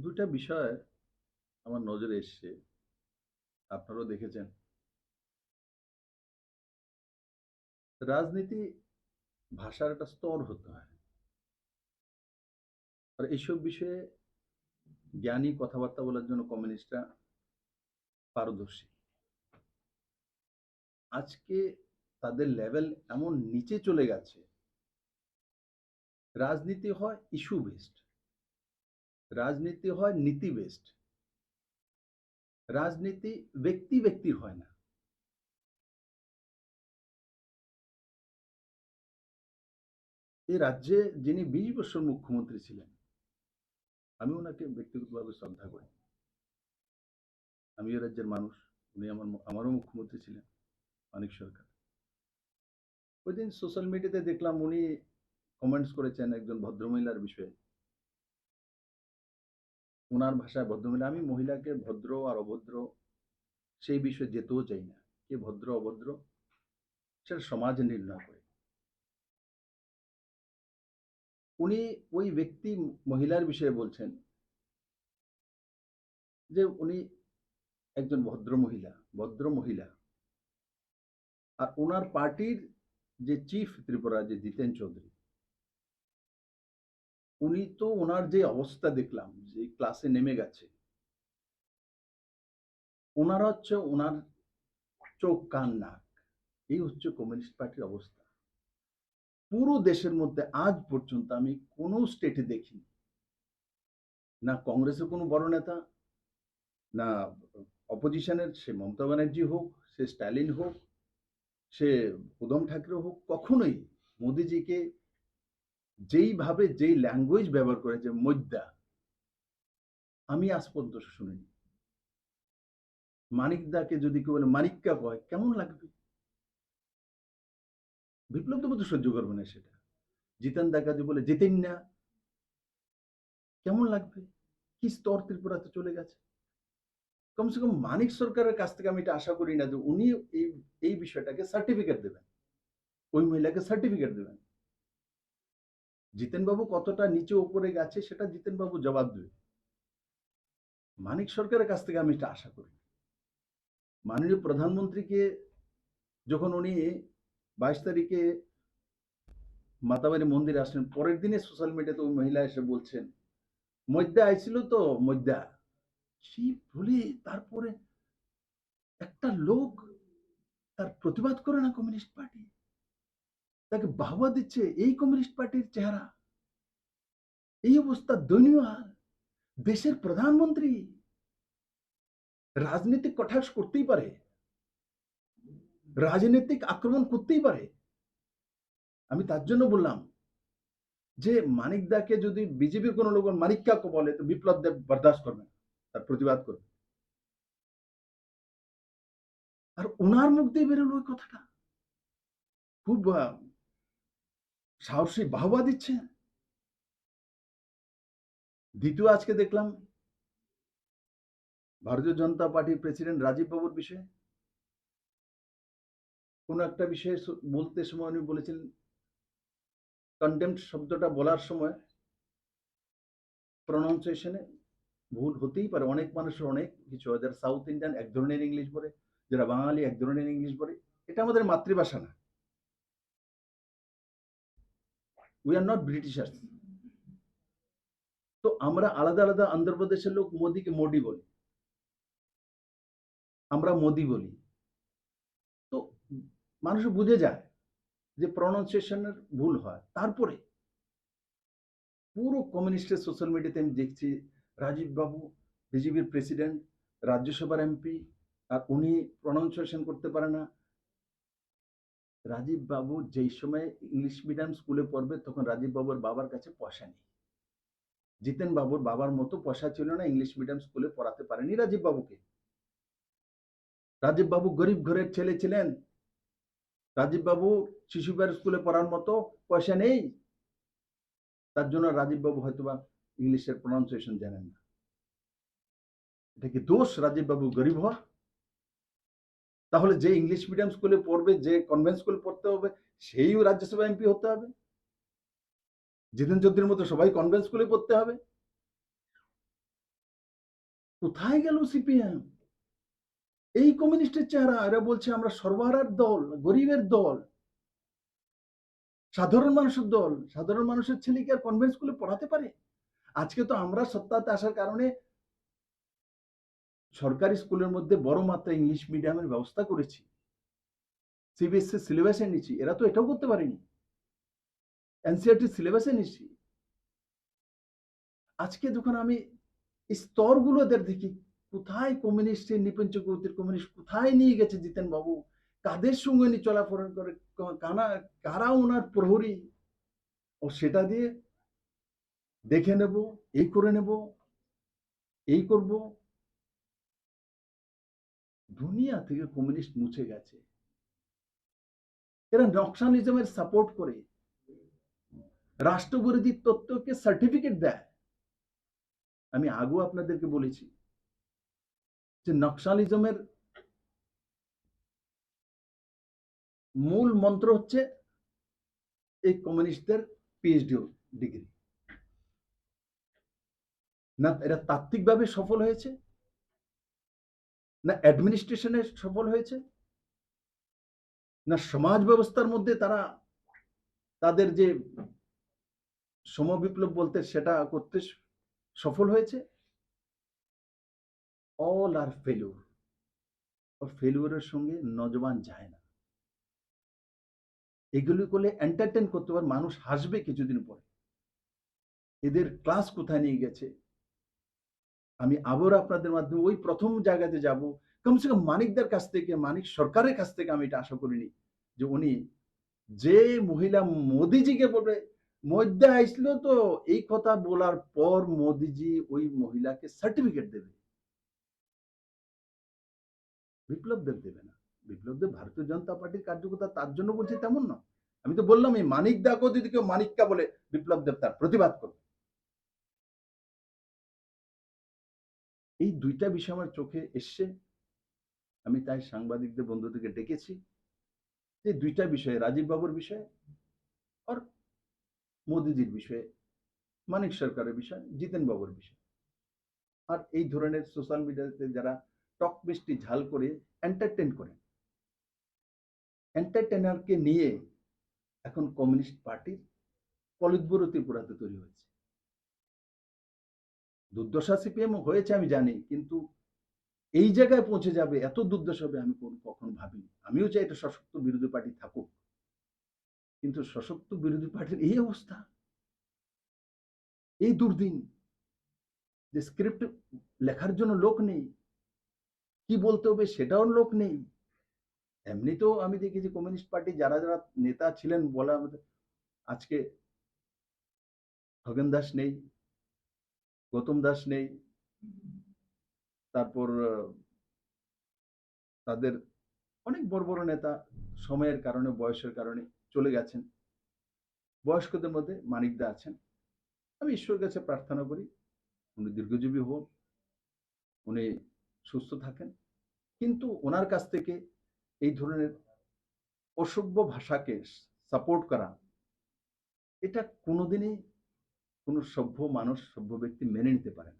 দুটা বিষয় আমার নজরে এসছে। আপনারাও দেখেছেন। রাজনীতি ভাষার একটা স্তর হতে হয়। আর এইসব বিষয়ে জ্ঞানী কথাবার্তা বলার জন্য কমিউনিস্টরা পারদর্শী। আজকে তাদের লেভেল এমন নিচে চলে গেছে। রাজনীতি হয় ইস্যু বেসড রাজনীতি হয় নীতি বেসড রাজনীতি ব্যক্তি ব্যক্তির হয় না। এই রাজ্যে যিনি বিশ বছর মুখ্যমন্ত্রী ছিলেন, আমি ওনাকে ব্যক্তিগতভাবে শ্রদ্ধা করি। আমি এই রাজ্যের মানুষ, উনি আমার আমারও মুখ্যমন্ত্রী ছিলেন, মানিক সরকার। ওই দিন সোশ্যাল মিডিয়াতে দেখলাম উনি কমেন্টস করেছেন একজন ভদ্রমহিলার বিষয়ে। ওনার ভাষায় ভদ্রমহিলা, আমি মহিলাকে ভদ্র আর অভদ্র সেই বিষয়ে যেতেও চাই না। কে ভদ্র, অভদ্র, সেটা সমাজ নির্ণয় করে। উনি ওই ব্যক্তি মহিলার বিষয়ে বলছেন যে উনি একজন ভদ্র মহিলা ভদ্র মহিলা। আর ওনার পার্টির যে চিফ ত্রিপুরা যে জিতেন চৌধুরী উনি তো ওনার যে অবস্থা দেখলাম, যে ক্লাসে নেমে গেছে। ওনার হচ্ছে ওনার চোখ, কান, নাক, এই হচ্ছে কমিউনিস্ট পার্টির অবস্থা। পুরো দেশের মধ্যে আজ পর্যন্ত আমি কোনো স্টেটে দেখিনি। না কংগ্রেসের কোনো বড় নেতা, না অপোজিশনের সে মমতা ব্যানার্জি হোক, সে স্ট্যালিন হোক, সে উদম ঠাকরে হোক, কখনোই মোদিজিকে যেইভাবে যেই ল্যাঙ্গুয়েজ ব্যবহার করেছে মধ্যা আমি আজ পর্যন্ত শুনিনি। মানিকদাকে যদি কেউ বলে, মানিক্কা কয়, কেমন লাগবে? বিপ্লব দেব তো সহ্য করবে না সেটা। জিতেন দাকে যে বলে, জিতেন না। কেমন লাগবে? কি স্তর ত্রিপুরাতে চলে গেছে? কমসে কম মানিক সরকারের কাছ থেকে আমি এটা আশা করি না যে উনি এই এই বিষয়টাকে সার্টিফিকেট দেবেন। ওই মহিলাকে সার্টিফিকেট দেবেন। জিতেন বাবু কতটা নিচে উপরে গেছে সেটা জিতেন বাবু জবাব দেবে। মানিক সরকারের কাছ থেকে আমি এটা আশা করি। মাননীয় প্রধানমন্ত্রীকে যখন উনি বাইশ তারিখে মাতাবাড়ি মন্দিরে আসলেন, পরের দিনে সোশ্যাল মিডিয়াতে ওই মহিলা এসে বলছেন মধ্যে আইছিল তো মধ্যা কি বলে, তারপরে একটা লোক তার প্রতিবাদ করে না কমিউনিস্ট পার্টি? তাকে বাহবা দিচ্ছে এই কমিউনিস্ট পার্টির চেহারা। এই অবস্থা দয়নীয় হাল দেশের প্রধানমন্ত্রী। রাজনৈতিক কটাক্ষ করতেই পারে, রাজনৈতিক আক্রমণ করতেই পারে। আমি তার জন্য বললাম যে, মানিক দাকে যদি বিজেপির কোনো লোক মানিক কাকে বলে, তো বিপ্লব দেব বরদাস্ত করবে তার প্রতিবাদ করবে আর ওনার মুখ দিয়ে বেরোলো ওই কথাটা। খুব সাহসী বাহবা দিচ্ছে। দ্বিতীয় আজকে দেখলাম, ভারতীয় জনতা পার্টির প্রেসিডেন্ট রাজীব বাবুর বিষয়ে। কোনো একটা বিষয়ে বলতে সময় উনি বলেছিলেন কন্টেম্প শব্দটা বলার সময় প্রনাউন্সিয়েশনে ভুল হতেই পারে। অনেক মানুষের অনেক কিছু হয়, যারা সাউথ ইন্ডিয়ান এক ধরনের ইংলিশ বলে, যারা বাঙালি এক ধরনের ইংলিশ বলে। এটা আমাদের মাতৃভাষা না। উই আর নট ব্রিটিশার্স তো আমরা আলাদা আলাদা অন্ধ্রপ্রদেশের লোক মোদিকে মোদি বলি। আমরা মোদি বলি। তো মানুষ বুঝে যায় যে প্রনাউন্সিয়েশনের ভুল হয়। তারপরে পুরো কমিউনিস্টের সোশ্যাল মিডিয়াতে আমি দেখছি, রাজীব বাবু, বিজেপির প্রেসিডেন্ট রাজ্যসভার এমপি আর উনি প্রনাউন্সিয়েশন করতে পারে না। রাজীব বাবু যেই সময় ইংলিশ মিডিয়াম স্কুলে পড়বে, তখন রাজীব বাবুর বাবার কাছে পয়সা নেই। জিতেন বাবুর বাবার মতো পয়সা ছিল না, ইংলিশ মিডিয়াম স্কুলে পড়াতে পারেনি রাজীব বাবুকে রাজীব বাবু গরিব ঘরের ছেলে ছিলেন। রাজীব বাবু শিশুবার স্কুলে পড়ার মতো পয়সা নেই। তার জন্য রাজীব বাবু হয়তোবা ইংলিশের প্রনাউন্সিয়েশন জানেন না। এটা কি দোষ রাজীব বাবু গরিব হওয়া? তাহলে যে ইংলিশ মিডিয়াম স্কুলে পড়বে, যে কনভেন্ট স্কুলে পড়তে হবে, সেই রাজ্যসভা এমপি হতে হবে। জিতেন চৌধুরীর মতো সবাই কনভেন্ট স্কুলে পড়তে হবে। কোথায় গেল সিপিএম এই কমিউনিস্টের চেহারা, এরা বলছে আমরা সর্বহারার দল, গরিবের দল। সাধারণ মানুষের দল, সাধারণ মানুষের ছেলেকে আর কনভেন্ট স্কুলে পড়াতে পারে? আজকে তো আমরা সত্তাতে আসার কারণে সরকারি স্কুলের মধ্যে বড় মাত্রা ইংলিশ মিডিয়ামের ব্যবস্থা করেছি। সিবিএসসি সিলেবাসে নিচ্ছি এরা তো এটাও করতে পারেনি। এনসিআরটি সিলেবাসে নিচ্ছি আজকে যখন আমি স্তরগুলো দেখি, কোথায় কমিউনিস্ট নিপেন চক্রবর্তীর কমিউনিস্ট কোথায় নিয়ে গেছে জিতেন বাবু কাদের সঙ্গে উনি চলাফেরা করে? কানা কারা ওনার প্রহরী? ও সেটা দিয়ে দেখে নেব, এই করে নেব, এই করব দুনিয়া থেকে কমিউনিস্ট মুছে গেছে। এরা নকশালিজমের সাপোর্ট করে। রাষ্ট্রবিরোধী তত্ত্বকে সার্টিফিকেট দেয়। আমি আগেও আপনাদেরকে বলেছি যে নকশালিজমের মূল মন্ত্র হচ্ছে এই কমিউনিস্টদের পিএইচডি ডিগ্রি না এরা তাত্ত্বিকভাবে সফল হয়েছে। না অ্যাডমিনিস্ট্রেশনে সফল হয়েছে? না সমাজ ব্যবস্থার মধ্যে তারা তাদের যে সমবিপ্লব বলতে সেটা করতে সফল হয়েছে? অল আর ফেলিউর ও ফেলিউরের সঙ্গে নজবান যায় না। এগুলি করলে এন্টারটেন করতে পারে, মানুষ হাসবে কিছুদিন পরে। এদের ক্লাস কোথায় নিয়ে গেছে? আমি আবার আপনাদের মাধ্যমে ওই প্রথম জায়গাতে যাব। কমসে কম মানিকদের কাছ থেকে, মানিক সরকারের কাছ থেকে আমি এটা আশা করিনি যে উনি যে মহিলা মোদিজিকে বলবে মধ্যে আইসল তো এই কথা বলার পর মোদিজি ওই মহিলাকে সার্টিফিকেট দেবে। বিপ্লবদের দেবে না। বিপ্লবদের ভারতীয় জনতা পার্টির কার্যকর্তা তার জন্য বলছি তেমন না আমি তো বললাম, এই মানিক দাকে যদি কেউ মানিককা বলে বিপ্লব দেব তার প্রতিবাদ করবে। এই দুইটা বিষয় আমার চোখে এসছে। আমি তাই সাংবাদিকদের বন্ধুদেরকে ডেকেছি যে দুইটা বিষয়ে, রাজীব বাবুর বিষয়ে আর মোদিজির বিষয়ে, মানিক সরকারের বিষয়, জিতেন বাবুর বিষয়। আর এই ধরনের সোশ্যাল মিডিয়াতে যারা টক মিষ্টি ঝাল করে এন্টারটেন করে এন্টারটেনারকে নিয়ে এখন কমিউনিস্ট পার্টির পলিটব্যুরো ত্রিপুরাতে তৈরি হয়েছে। দুর্দশা সিপিএম হয়েছে আমি জানি, কিন্তু এই জায়গায় পৌঁছে যাবে, এত দুর্দশা হবে আমি কখনো ভাবিনি। আমিও চাই এটা সশক্ত বিরোধী পার্টি থাকুক। কিন্তু সশক্ত বিরোধী পার্টির এই অবস্থা, এই দুর্দিন, যে স্ক্রিপ্ট লেখার জন্য লোক নেই, কি বলতে হবে সেটাও লোক নেই। এমনিতেও আমি দেখেছি কমিউনিস্ট পার্টি যারা যারা নেতা ছিলেন বলা আমাদের, আজকে খগেন দাস নেই গৌতম দাস নেই। তারপর তাদের অনেক বড় বড় নেতা সময়ের কারণে, বয়সের কারণে চলে গেছেন। বয়স্কদের মধ্যে মানিকদা আছেন। আমি ঈশ্বরের কাছে প্রার্থনা করি, উনি দীর্ঘজীবী হন উনি সুস্থ থাকেন। কিন্তু ওনার কাছ থেকে এই ধরনের অসভ্য ভাষাকে সাপোর্ট করা, এটা কোনোদিনই কোনো সভ্য মানুষ সভ্য ব্যক্তি মেনে নিতে পারে না।